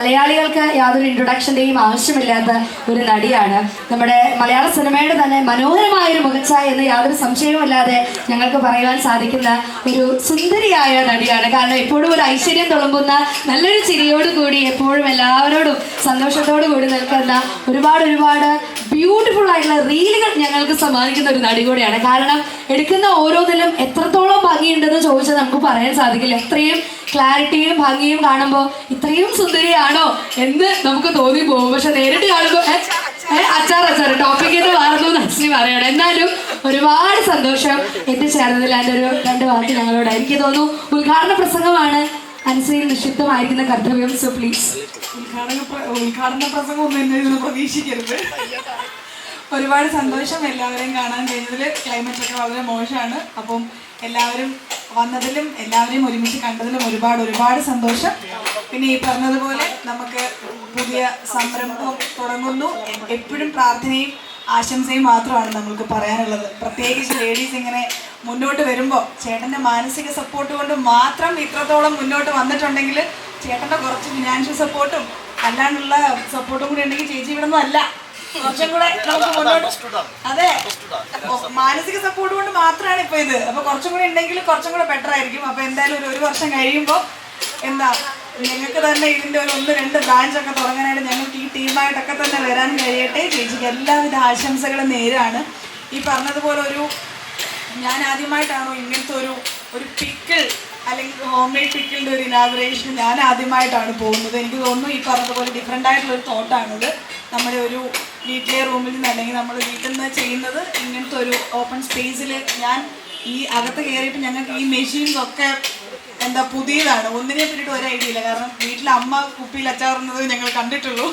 മലയാളികൾക്ക് യാതൊരു ഇൻട്രൊഡക്ഷന്റെയും ആവശ്യമില്ലാത്ത ഒരു നടിയാണ്. നമ്മുടെ മലയാള സിനിമയുടെ തന്നെ മനോഹരമായ ഒരു മുഖച്ഛായ എന്ന് യാതൊരു സംശയവുമില്ലാതെ ഞങ്ങൾക്ക് പറയുവാൻ സാധിക്കുന്ന ഒരു സുന്ദരിയായ നടിയാണ്. കാരണം എപ്പോഴും ഒരു ഐശ്വര്യം തുളുമ്പുന്ന നല്ലൊരു ചിരിയോട് കൂടി എപ്പോഴും എല്ലാവരോടും സന്തോഷത്തോടു കൂടി നിൽക്കുന്ന ഒരുപാട് ഒരുപാട് ബ്യൂട്ടിഫുൾ ആയിട്ടുള്ള റീലുകൾ ഞങ്ങൾക്ക് സമ്മാനിക്കുന്ന ഒരു നടി കൂടിയാണ്. കാരണം എടുക്കുന്ന ഓരോന്നിലും എത്രത്തോളം ഭംഗിയുണ്ടെന്ന് ചോദിച്ചാൽ നമുക്ക് പറയാൻ സാധിക്കില്ല. എത്രയും ക്ലാരിറ്റിയും ഭംഗിയും കാണുമ്പോൾ ഇത്രയും സുന്ദരിയാണോ എന്ന് നമുക്ക് തോന്നി പോകും. പക്ഷെ നേരിട്ട് കാണുമ്പോൾ അച്ചാർ അച്ചാർ ടോപ്പിക് എന്ന് മാറുന്നു അച്ഛനി പറയണം. എന്നാലും ഒരുപാട് സന്തോഷം എത്തിച്ചേർന്നതിൽ എന്റെ ഒരു രണ്ട് വാക്ക് ഞങ്ങളോട് എനിക്ക് തോന്നുന്നു. ഉദ്ഘാടന പ്രസംഗമാണ്. അനുസരിച്ച് നിക്ഷിപ്തമായിരിക്കുന്ന കർത്തവ്യം. സോ പ്ലീസ് ഉദ്ഘാടന പ്ര- പ്രസംഗം എന്നെ പ്രതീക്ഷിക്കരുത്. ഒരുപാട് സന്തോഷം എല്ലാവരെയും കാണാൻ കഴിഞ്ഞതിൽ ക്ലൈമറ്റ് ഒക്കെ വളരെ മോശമാണ്. അപ്പം എല്ലാവരും വന്നതിലും എല്ലാവരെയും ഒരുമിച്ച് കണ്ടതിലും ഒരുപാട് ഒരുപാട് സന്തോഷം. പിന്നെ ഈ പറഞ്ഞതുപോലെ നമുക്ക് പുതിയ സംരംഭം തുടങ്ങുന്നു. എപ്പോഴും പ്രാർത്ഥനയും ആശംസയും മാത്രമാണ് നമ്മൾക്ക് പറയാനുള്ളത്. പ്രത്യേകിച്ച് ലേഡീസ് ഇങ്ങനെ മുന്നോട്ട് വരുമ്പോൾ ചേട്ടന്റെ മാനസിക സപ്പോർട്ട് കൊണ്ട് മാത്രം ഇത്രത്തോളം മുന്നോട്ട് വന്നിട്ടുണ്ടെങ്കിൽ ചേട്ടന്റെ കുറച്ച് ഫിനാൻഷ്യൽ സപ്പോർട്ടും അല്ലാണ്ടുള്ള സപ്പോർട്ടും കൂടി ഉണ്ടെങ്കിൽ ചേച്ചി ഇവിടുന്നും അല്ല. കുറച്ചും കൂടെ മുന്നോട്ട് അതെ. മാനസിക സപ്പോർട്ട് കൊണ്ട് മാത്രമാണ് ഇപ്പൊ ഇത്. അപ്പോൾ കുറച്ചും കൂടി ഉണ്ടെങ്കിൽ കുറച്ചും കൂടെ ബെറ്റർ ആയിരിക്കും. അപ്പോൾ എന്തായാലും ഒരു ഒരു വർഷം കഴിയുമ്പോൾ എന്താ ഞങ്ങൾക്ക് തന്നെ ഇതിന്റെ ഒരു ഒന്ന് രണ്ട് ബ്രാഞ്ചൊക്കെ തുടങ്ങാനായിട്ട് ഞങ്ങൾക്ക് ഈ ടീമായിട്ടൊക്കെ തന്നെ വരാൻ കഴിയട്ടെ. ചേച്ചിക്ക് എല്ലാവിധ ആശംസകളും നേരാണ് ഈ പറഞ്ഞതുപോലെ ഒരു ഞാൻ ആദ്യമായിട്ടാണോ ഇങ്ങനത്തെ ഒരു ഒരു പിക്കിൾ അല്ലെങ്കിൽ ഹോം മെയ്ഡ് പിക്കിളിന്റെ ഒരു ഇനാഗുറേഷൻ ഞാൻ ആദ്യമായിട്ടാണ് പോകുന്നത്. എനിക്ക് തോന്നുന്നു ഈ പറഞ്ഞതുപോലെ ഡിഫറെന്റ് ആയിട്ടുള്ള ഒരു തോട്ടാണിത്. നമ്മുടെ ഒരു വീട്ടിലെ റൂമിൽ നിന്ന് അല്ലെങ്കിൽ നമ്മൾ വീട്ടിൽ നിന്ന് ചെയ്യുന്നത് ഇങ്ങനത്തെ ഒരു ഓപ്പൺ സ്പേസിൽ ഞാൻ ഈ അകത്ത് കയറിയിട്ട് ഞങ്ങൾക്ക് ഈ മെഷീൻസ് ഒക്കെ എന്താ പുതിയതാണ്. ഒന്നിനെ പറ്റിയിട്ട് ഒരു ഐഡിയ ഇല്ല. കാരണം വീട്ടിൽ അമ്മ കുപ്പിയിൽ അച്ചാറുന്നത് ഞങ്ങൾ കണ്ടിട്ടുള്ളൂ.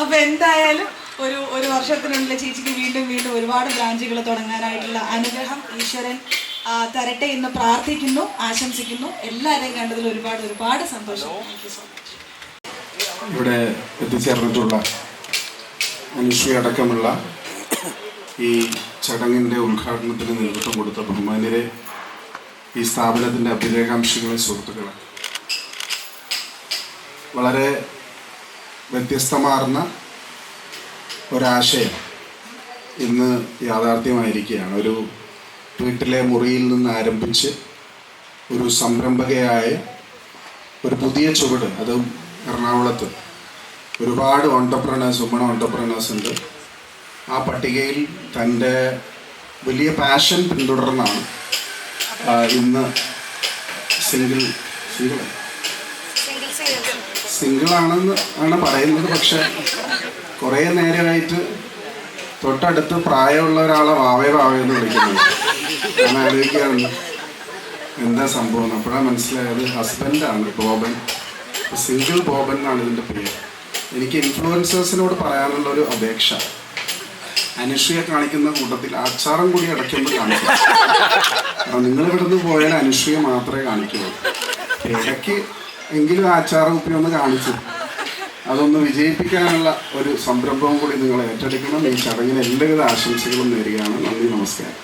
അപ്പോൾ എന്തായാലും ഒരു ഒരു വർഷത്തിനുള്ളിൽ ചേച്ചിക്ക് വീണ്ടും വീണ്ടും ഒരുപാട് ബ്രാഞ്ചുകൾ തുടങ്ങാനായിട്ടുള്ള അനുഗ്രഹം ഈശ്വരൻ തരട്ടെ എന്ന് പ്രാർത്ഥിക്കുന്നു ആശംസിക്കുന്നു. എല്ലാവരെയും കണ്ടതിൽ ഒരുപാട് ഒരുപാട് സന്തോഷം. ഇവിടെ എത്തിച്ചേർന്നിട്ടുള്ള മനുഷ്യ അടക്കമുള്ള ഈ ചടങ്ങിന്റെ ഉദ്ഘാടനത്തിന് നേതൃത്വം കൊടുത്ത ബഹുമാന്യരെ ഈ സ്ഥാപനത്തിന്റെ അഭ്യുദയകാംക്ഷികളെ സുഹൃത്തുക്കളെ. വളരെ വ്യത്യസ്തമാർന്ന ഒരാശയം ഇന്ന് യാഥാർത്ഥ്യമായിരിക്കുകയാണ്. ഒരു വീട്ടിലെ മുറിയിൽ നിന്ന് ആരംഭിച്ച് ഒരു സംരംഭകയായ ഒരു പുതിയ ചുവട് അത് എറണാകുളത്ത് ഒരുപാട് ഓണ്ടർപ്രണേഴ്സ് ഉമ്മൺ ഓണ്ടർപ്രണേഴ്സ് ഉണ്ട്. ആ പട്ടികയിൽ തന്റെ വലിയ പാഷൻ പിന്തുടർന്നാണ് ഇന്ന് സിംഗിൾ സിംഗിൾ. സിംഗിളാണെന്ന് ആണ് പറയുന്നത് പക്ഷെ കുറേ നേരമായിട്ട് തൊട്ടടുത്ത് പ്രായമുള്ള ഒരാളെ വാവേ വാവേ എന്ന് വിളിക്കുന്നത്. ഞാൻ ആലോചിക്കാറുണ്ട് എന്താ സംഭവം? അപ്പോഴാണ് മനസ്സിലായത് ഹസ്ബൻഡാണ് ബോബൻ. സിംഗിൾ ബോബൻ എന്നാണ് ഇതിന്റെ പേര്. എനിക്ക് ഇൻഫ്ലുവൻസേഴ്സിനോട് പറയാനുള്ള ഒരു അപേക്ഷ. അനുശ്രീയെ കാണിക്കുന്ന കൂട്ടത്തിൽ ആച്ചാരം കൂടി അടയ്ക്കുമ്പോൾ കാണിക്കും. അപ്പോൾ നിങ്ങൾ ഇവിടുന്ന് പോയാൽ അനുശ്രീയെ മാത്രമേ കാണിക്കുള്ളൂ. ഇടയ്ക്ക് എങ്കിലും ആചാരം കുപ്പി ഒന്ന് കാണിച്ചു. അതൊന്ന് വിജയിപ്പിക്കാനുള്ള ഒരു സംരംഭം കൂടി നിങ്ങൾ ഏറ്റെടുക്കണം. ഈ ചടങ്ങിന് എല്ലാവിധ ആശംസകളും നേരുകയാണ്. നന്ദി നമസ്കാരം.